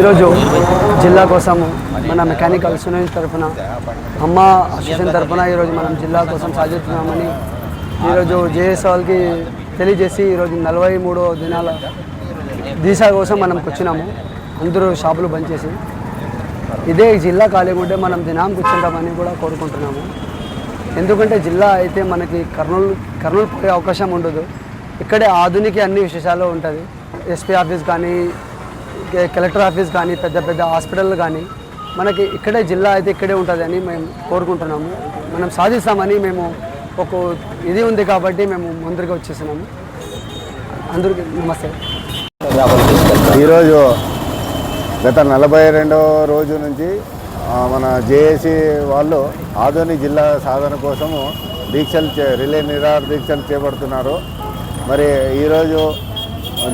ఈరోజు జిల్లా కోసము మన మెకానికల్ సునీల్ తరఫున అమ్మ అసోసియేషన్ తరఫున ఈరోజు మనం జిల్లా కోసం సాధిస్తున్నామని ఈరోజు జేఎస్ వాళ్ళకి తెలియజేసి ఈరోజు నలభై మూడో దినాల దీసా కోసం మనం కూర్చున్నాము అందరూ షాపులు బంద్ చేసి. ఇదే జిల్లా ఖాళీగా ఉంటే మనం దినాం కూర్చుంటామని కూడా కోరుకుంటున్నాము. ఎందుకంటే జిల్లా అయితే మనకి కర్నూలు కర్నూలు పోయే అవకాశం ఉండదు. ఇక్కడే ఆధునిక అన్ని విశేషాలు ఉంటుంది ఎస్పీ ఆఫీస్ కానీ కలెక్టర్ ఆఫీస్ కానీ పెద్ద పెద్ద హాస్పిటల్ కానీ మనకి ఇక్కడే జిల్లా అయితే ఇక్కడే ఉంటుందని మేము కోరుకుంటున్నాము. మనం సాధిస్తామని మేము ఒక ఇది ఉంది కాబట్టి మేము ముందరికి వచ్చేసినాము అందరికీ నమస్తే. ఈరోజు గత నలభై రెండవ రోజు నుంచి మన జేఏసీ వాళ్ళు ఆధునిక జిల్లా సాధన కోసము దీక్షలు చే రిలే నిరాహార దీక్షలు చేపడుతున్నారు. మరి ఈరోజు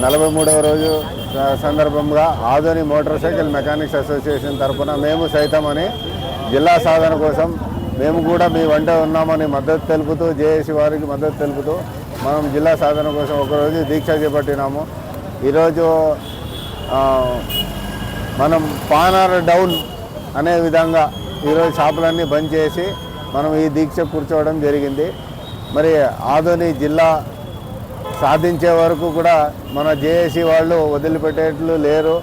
నలభై మూడవ రోజు సందర్భంగా ఆధుని మోటార్ సైకిల్ మెకానిక్స్ అసోసియేషన్ తరఫున మేము సైతమని జిల్లా సాధన కోసం మేము కూడా మీ వెంట ఉన్నామని మద్దతు తెలుపుతూ జేఏసీ వారికి మద్దతు తెలుపుతూ మనం జిల్లా సాధన కోసం ఒకరోజు దీక్ష చేపట్టినాము. ఈరోజు మనం పానర్ డౌన్ అనే విధంగా ఈరోజు షాపులన్నీ బంద్ చేసి మనం ఈ దీక్ష కూర్చోవడం జరిగింది. మరి ఆధుని జిల్లా సాధించే వరకు కూడా మన జేఏసీ వాళ్ళు వదిలిపెట్టేట్లు లేరు.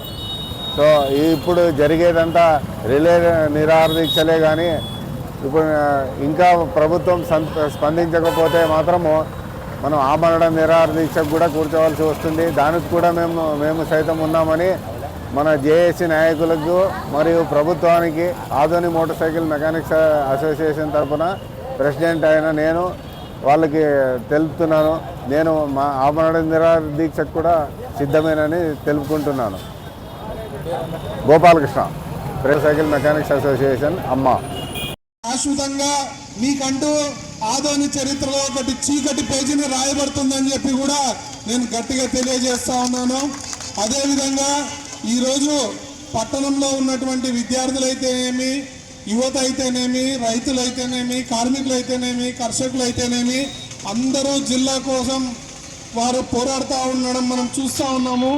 సో ఇప్పుడు జరిగేదంతా రిలే నిరాహార దీక్షలే కానీ ఇప్పుడు ఇంకా ప్రభుత్వం స్పందించకపోతే మాత్రము మనం ఆమరణ నిరాహార దీక్షకు కూడా కూర్చోవాల్సి వస్తుంది. దానికి కూడా మేము మేము సైతం ఉన్నామని మన జేఏసీ నాయకులకు మరియు ప్రభుత్వానికి ఆధుని మోటార్ సైకిల్ మెకానిక్స్ అసోసియేషన్ తరఫున ప్రెసిడెంట్ అయిన నేను వాళ్ళకి తెలుపుతున్నాను. నేను మా ఆమరణ నిరాహార దీక్షకు కూడా సిద్ధమేనని తెలుపుకుంటున్నాను. Gopalakrishna press cycle mechanics association అమ్మ. శాశ్వతంగా మీకంటూ ఆదోని చరిత్రలో ఒకటి చీకటి పేజీని రాయబడుతుందని చెప్పి కూడా నేను గట్టిగా తెలియజేస్తా ఉన్నాను. అదేవిధంగా ఈరోజు పట్టణంలో ఉన్నటువంటి విద్యార్థులైతే ఏమి యువత అయితేనేమి రైతులైతేనేమి కర్షకులు అయితేనేమి అందరూ జిల్లా కోసం వారు పోరాడుతూ ఉండడం మనం చూస్తూ ఉన్నాము.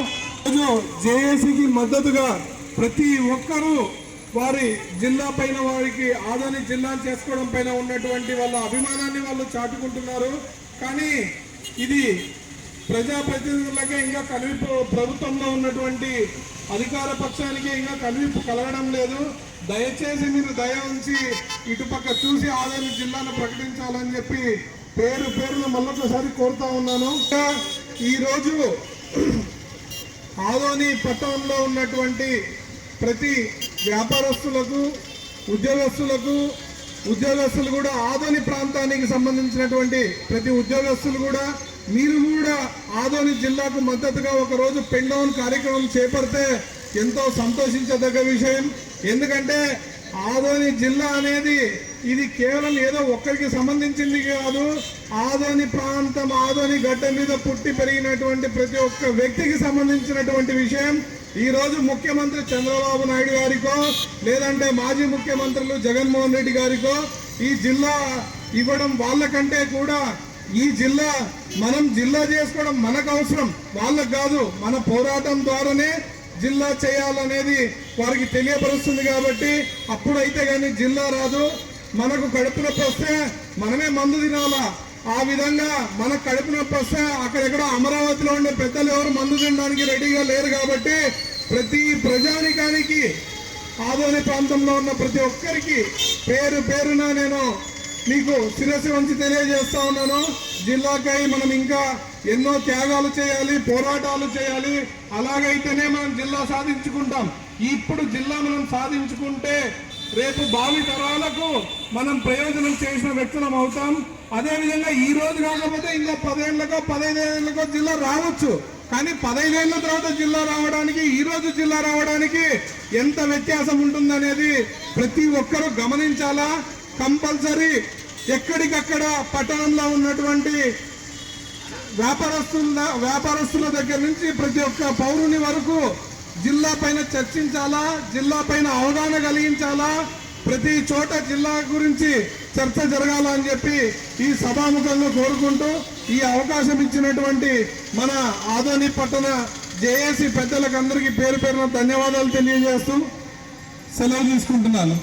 ఈరోజు జేఏసీకి మద్దతుగా ప్రతి ఒక్కరూ వారి జిల్లా పైన వారికి ఆదోని జిల్లా చేసుకోవడం పైన ఉన్నటువంటి వాళ్ళ అభిమానాన్ని వాళ్ళు చాటుకుంటున్నారు. కానీ ఇది ప్రజాప్రతినిధులకే ఇంకా కలిపి ప్రభుత్వంలో ఉన్నటువంటి అధికార పక్షానికి ఇంకా కలివిపు కలగడం లేదు. దయచేసి మీరు దయ ఉంచి ఇటుపక్క చూసి ఆదోని జిల్లాను ప్రకటించాలని చెప్పి పేరు పేరును మళ్ళొకసారి కోరుతా ఉన్నాను. ఈరోజు ఆదోని పట్టణంలో ఉన్నటువంటి ప్రతి వ్యాపారస్తులకు ఉద్యోగస్తులకు ఉద్యోగస్తులు కూడా ఆదోని ప్రాంతానికి సంబంధించినటువంటి ప్రతి ఉద్యోగస్తులు కూడా మీరు కూడా ఆదోని జిల్లాకు మద్దతుగా ఒకరోజు పెండౌన్ పెన్ డౌన్ కార్యక్రమం చేపడితే ఎంతో సంతోషించదగ్గ విషయం. ఎందుకంటే ఆదోని జిల్లా అనేది ఇది కేవలం ఏదో ఒక్కరికి సంబంధించింది కాదు. ఆదోని ప్రాంతం ఆదోని గడ్డ మీద పుట్టి పెరిగినటువంటి ప్రతి ఒక్క వ్యక్తికి సంబంధించినటువంటి విషయం. ఈరోజు ముఖ్యమంత్రి చంద్రబాబు నాయుడు గారికో లేదంటే మాజీ ముఖ్యమంత్రులు జగన్మోహన్ రెడ్డి గారికో ఈ జిల్లా ఇవ్వడం వాళ్ళకంటే కూడా ఈ జిల్లా మనం జిల్లా చేసుకోవడం మనకు అవసరం. వాళ్ళకు కాదు మన పోరాటం ద్వారానే జిల్లా చేయాలనేది వారికి తెలియపరుస్తుంది కాబట్టి అప్పుడైతే కానీ జిల్లా రాదు. మనకు కడుపు నొప్పి వస్తే మనమే మందు తినాలా? ఆ విధంగా మనకు కడుపు నొప్పి వస్తే అక్కడెక్కడ అమరావతిలో ఉండే పెద్దలు ఎవరు మందు తినడానికి రెడీగా లేరు కాబట్టి ప్రతి ప్రజానికానికి ఆదోని ప్రాంతంలో ఉన్న ప్రతి ఒక్కరికి పేరు పేరున నేను మీకు శిరస్సు వంచి తెలియజేస్తా ఉన్నాను. జిల్లాకై మనం ఇంకా ఎన్నో త్యాగాలు చేయాలి పోరాటాలు చేయాలి. అలాగైతేనే మనం జిల్లా సాధించుకుంటాం. ఇప్పుడు జిల్లా మనం సాధించుకుంటే రేపు భావి తరాలకు మనం ప్రయోజనం చేసిన వ్యక్తులం అవుతాం. అదేవిధంగా ఈ రోజు కాకపోతే ఇంకా పదేళ్ళకో పదహైదేళ్ళకో జిల్లా రావచ్చు. కానీ పదహైదేళ్ళ తర్వాత జిల్లా రావడానికి ఈ రోజు జిల్లా రావడానికి ఎంత వ్యత్యాసం ఉంటుందనేది ప్రతి ఒక్కరూ గమనించాలా? కంపల్సరీ ఎక్కడికక్కడ పట్టణంలో ఉన్నటువంటి వ్యాపారస్తుల వ్యాపారస్తుల దగ్గర నుంచి ప్రతి ఒక్క పౌరుని వరకు జిల్లా పైన చర్చించాలా జిల్లా పైన అవగాహన కలిగించాలా ప్రతి చోట జిల్లా గురించి చర్చ జరగాలని చెప్పి ఈ సభాముఖంగా కోరుకుంటూ ఈ అవకాశం ఇచ్చినటువంటి మన ఆదోని పట్టణ జేఏసీ పెద్దలకు అందరికీ పేరు పేరున ధన్యవాదాలు తెలియజేస్తూ సెలవు తీసుకుంటున్నాను.